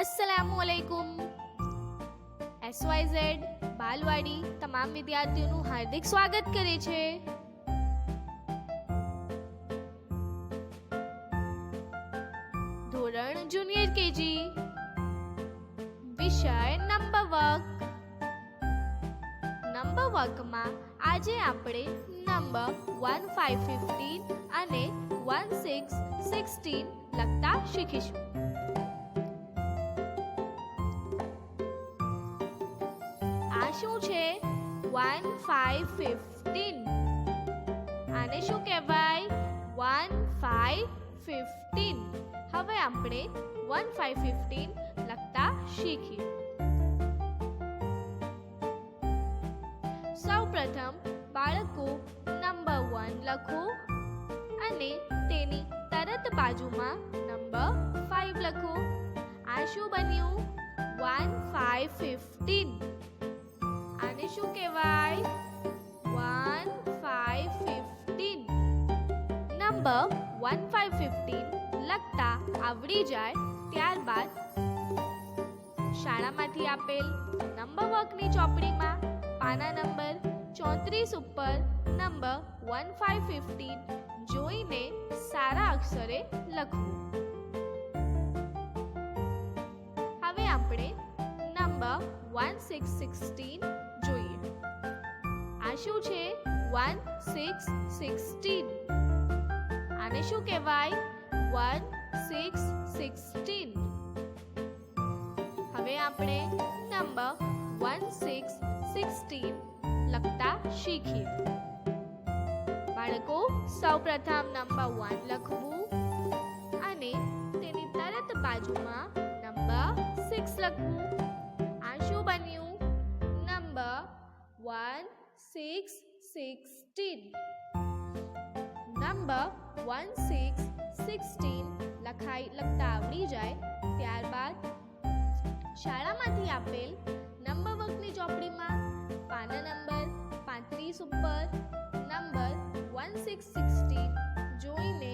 અસલામુ અલૈકુમ એસવાયઝેડ બાલવાડી તમામ વિદ્યાર્થીઓનું હાર્દિક સ્વાગત કરે છે. ધોરણ જુનિયર કેજી. વિષય નંબર વર્ક નંબર વર્કમાં આજે આપણે નંબર વન ફાઇવ ફિફ્ટીન અને વન સિક્સ સિક્સટીન લખતા શીખીશું. આ શું છે? વન ફાઇવ ફિફ્ટીન આને શું કહેવાય? વન ફાઇવ ફિફ્ટીન હવે આપણે વન ફાઇવ ફિફ્ટીન લખતા શીખીએ. સૌ પ્રથમ બાળકો નંબર વન લખો અને તેની તરત બાજુમાં નંબર ફાઇવ લખો. આ શું બન્યું? વન ફાઇવ ફિફ્ટીન શું કહેવાય? One five fifteen number one five fifteen લખતા આવડી જાય ત્યારબાદ શાળામાંથી આપેલ નંબર વર્કની ચોપડીમાં પાના નંબર ચોત્રીસ ઉપર નંબર વન ફાઇવ ફિફ્ટીન જોઈને સારા અક્ષરે લખવું. હવે આપણે નંબર વન સિક્સ સિક્સટીન શું છે? વન સિક્સ સિક્સટીન આને શું કહેવાય? વન સિક્સ સિક્સટીન હવે આપણે નંબર વન સિક્સ સિક્સટીન લખતા શીખીએ. બાળકો, સૌપ્રથમ નંબર વન લખવું અને તેની તરત બાજુમાં નંબર સિક્સ લખવું. આ શું બન્યું? Number one six sixteen. Number one six sixteen લખાઈ લખતા આવડી જાય ત્યારબાદ શાળામાંથી આપેલ નંબર વર્કની ચોપડીમાં પાના નંબર પાંત્રીસ ઉપર નંબર વન સિક્સ સિક્સટીન જોઈને